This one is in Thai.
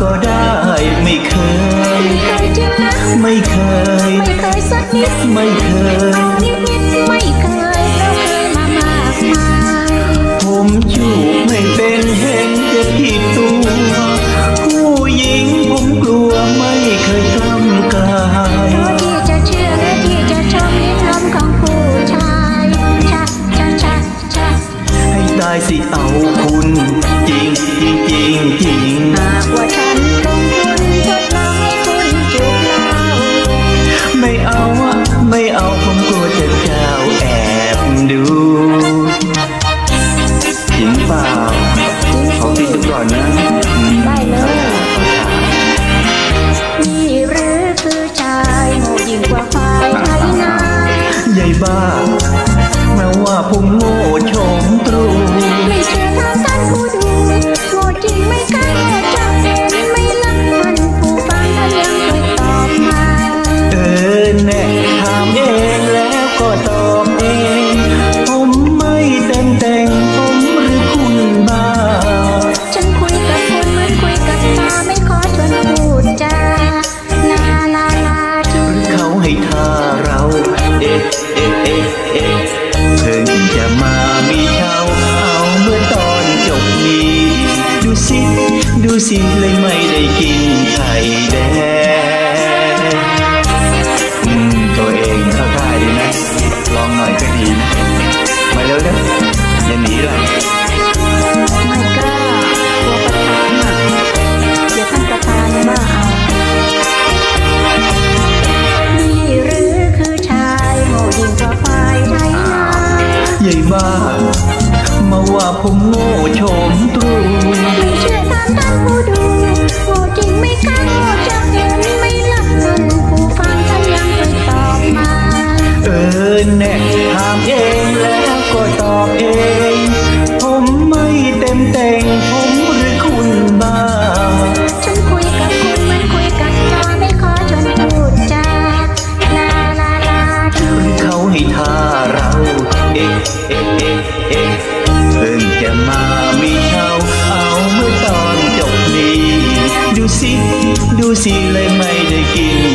ก็ได้ ไม่เคย ไม่เคย ไม่เคยสักนิด ไม่เคยนิดนิดไม่เคยเราเคยมามากมายผมอยู่ไม่เป็นเห็นจะผิดตัว ผู้หญิงผมกลัวไม่เคยกล้ำกายที่จะเชื่อและที่จะชมนิลมของผู้ชายให้ตายสิเอาคุณ จริงจริงจริงจริง อ สิเลยไม่ได้กินไข่แดงอืมตัวเองเข้าท่าดีนะ ลองหน่อยก็ดีนะ มาเร็วนะอย่าหนีล่ะไม่กล้ากลัวประธานอะเดี๋ยวท่านประธานว่าเอานี่หรือคือชายโง่ยิ่งกว่าควายไทยนาใหญ่บ้า มาว่าผมโง่โฉมตรู หิวสิเลยไม่ได้กิน